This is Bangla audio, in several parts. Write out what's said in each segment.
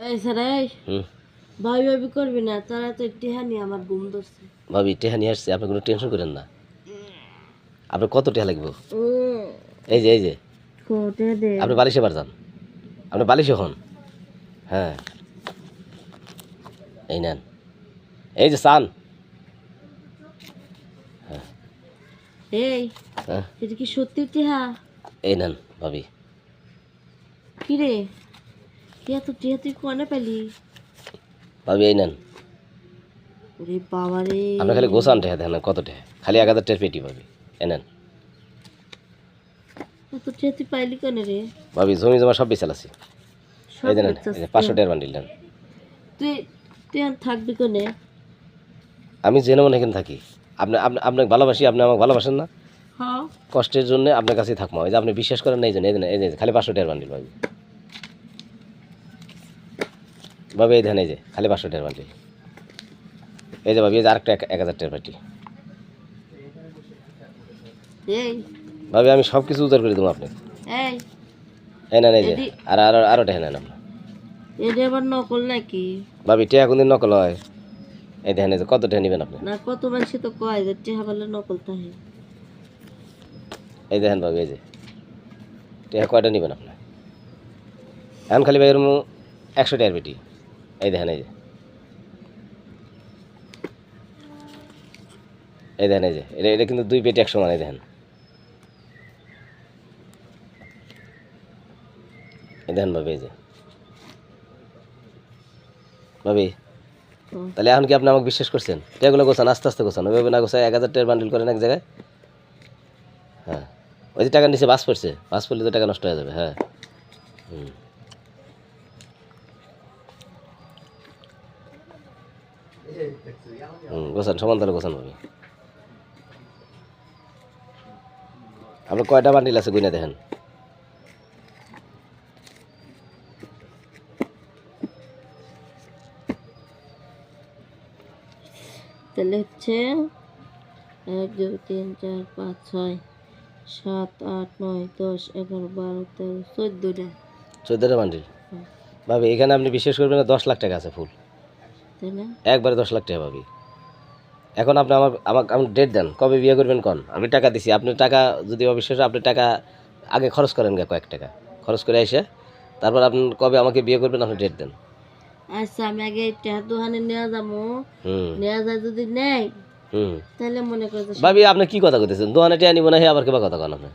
এই স্যার এই। ভাই ভাবি করবি না তারা তো টেহানি আমার ঘুম ধরছে। ভাবি টেহা আসছে আপনি কোনো টেনশন করেন না। আপনার কত টেহা লাগবে? এই যে এই যে। আপনি বালিশে বার যান। আপনি বালিশে হন। হ্যাঁ। এই নেন। এই যে সান এই হ্যাঁ। এটা কি সত্যি টেহা? এই নেন ভাবি। কি রে? তুই কোনে পেলি। ভাবি এই নেন। ওরে বাবা রে। আপনি খালি গোসান দেখেন কত খালি এক হাজার টের পেটি ভাবি এই নেন। তুই পাইলি কেন রে? ভাবি জমি জমা সব বেচাল আছে। এই যে পাঁচশো টের বান্ডিল নেন। তুই তুই থাকবি কোনে? আমি জেনে মনে এখানে থাকি। আপনি আপনি আপনাকে ভালোবাসি আপনি আমাকে ভালোবাসেন না। হ্যাঁ। কষ্টের জন্য আপনার কাছেই থাকব। এই যে আপনি বিশ্বাস করেন না এই জন্য এই জন্য খালি পাঁচশো টের বান্ডিল ভাবি ভাবি এই এই যে খালি পাঁচশো টের বান্ডিল এই যে ভাবি এই যে আরেকটা এক হাজার টের পাটি এই। ভাবি আমি সব কিছু উদ্ধার করে দেবো আপনি এই। এই যে আর আরও আরও টেহা নেন আপনার এটা আবার নকল নাকি? ভাবি টেহা কোনদিন নকল হয়? এই দেখেন এই যে কত টেহা নেবেন আপনি? না কত মানুষ তো কয় যে টেহা বলে নকল তাহে এই দেখেন ভাবি এই যে টেহা কয়টা নেবেন আপনি? এখন খালি ভাই এরম একশো টেয়ার বেটি এই দেখেন এই যে। এই দেখেন এই যে। এটা এটা কিন্তু দুই পেটি একশো মানে দেখেন। এই দেখেন ভাবি এই যে। ভাবি তাহলে এখন কি আপনি আমাকে বিশ্বাস করছেন? এগুলো গোছান আস্তে আস্তে গোছান ওইভাবে না গোছায় এক হাজার টাকার বান্ডিল করেন এক জায়গায়? হ্যাঁ। ওই যে টাকা নিচে বাস পড়ছে বাস পড়লে তো টাকা নষ্ট হয়ে যাবে হ্যাঁ। হুম। হুম গোছান সমান তাহলে গোছান হবে আপনার কয়টা বান্ডিল আছে গুইনা দেখেন? তাহলে হচ্ছে এক দুই তিন চার পাঁচ ছয় সাত আট নয় দশ এগারো বারো তেরো চোদ্দোটা। চোদ্দটা বান্ডিল? ভাবি এখানে আপনি বিশ্বাস করবেন না দশ লাখ টাকা আছে ফুল। একবারে দশ লাখ টাকা পাবি। এখন আপনি আমার আমাকে আপনি ডেট দেন কবে বিয়ে করবেন কন? আমি টাকা দিছি আপনি টাকা যদি অবিশ্বাস আপনি টাকা আগে খরচ করেন গে কয়েক টাকা। খরচ করে এসে তারপর আপনি কবে আমাকে বিয়ে করবেন আপনি ডেট দেন। আচ্ছা আমি আগে টেহার দোকানে নেওয়া যাব। নেওয়া যায় যদি হুম। তাহলে মনে করে ভাবি আপনি কি কথা কইতেছেন? দোকানে টিয়া নিব না হে আবার কেবা কথা কন আপনি?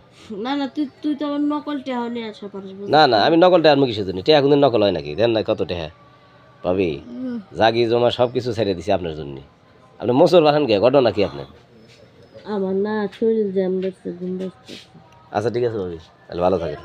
না না তুই তুই তো নকল টেহা নিয়ে আসা পারিস না না আমি নকল টেয়ার মুখি শুধু টিয়া কোনদিন নকল হয় নাকি? দেন না কত টেহা ভাবি জাগি জমা সব কিছু ছেড়ে দিছি আপনার জন্য। আপনি মোসর বাহান গে ঘটনা কি আপনার? আমার না শরীর জ্যাম দেখছে ঘুম দেখছে আচ্ছা ঠিক আছে ভাবি। তাহলে ভালো থাকেন।